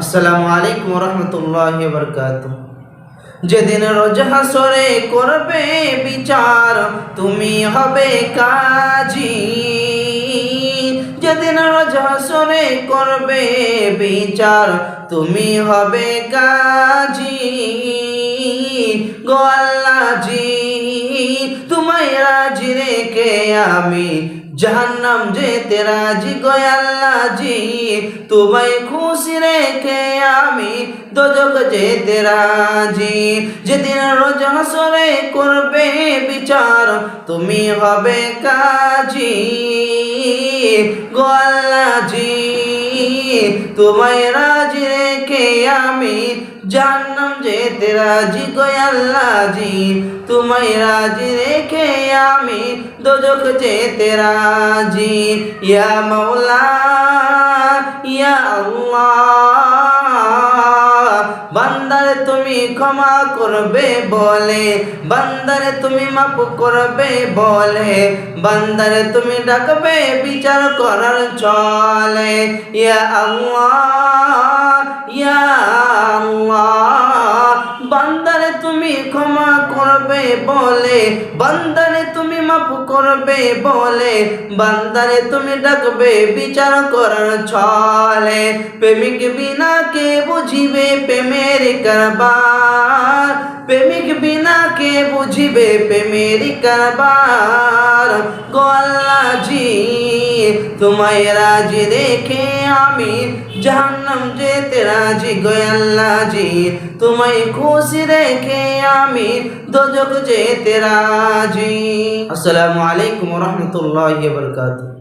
আসসালামু আলাইকুম রহমতুল্লাহ বরকাত যেদিন রোজ হাসরে করবে বিচার, তুমি হবে কাজী। যেদিন রোজ হাসরে করবে বিচার, তুমি হবে কাজী। গোয়াল্লাজি তোমায় রাজি রেখে আমি জাহান্নাম যেতে রাজি গোয়াল্লাজি তোমায় খুশি রেখে আমি দোজক যেতে রাজি। যেদিন রোজ হাসরে করবে বিচার, তুমি হবে কাজী। গোয়াল্লাজি তোমায় রাজি রেখে আমি জান্নাম যেতে রাজি গোয়াল্লাজি তোমায় রাজি রেখে আমি দোজক যেতে রাজি। ইয়া মৌলা ইয়া আল্লাহ। বান্দারে তুমি ক্ষমা করবে বলে, বান্দারে তুমি মাপ করবে বলে, বান্দারে তুমি ডাকবে বিচার করার চলে। ইয়া আল্লাহ। ক্ষমা করবে বলে, বান্দারে তুমি মাফ করবে বলে, বান্দারে তুমি ডাকবে বিচার করার ছলে। প্রেমিক বিনা কে বুঝিবে প্রেমের কারবার। বিনা কে বুঝিবে প্রেমের কারবার? গোয়াল্লাজি তোমায় রাজি রেখে আমি জাহান্নাম যেতে রাজি। গোয়াল্লাজি তোমায় খুশি রেখে আমি দোজক যেতে রাজি। আসসালামু আলাইকুম রহমতুল্লাহ বরকাতুহ।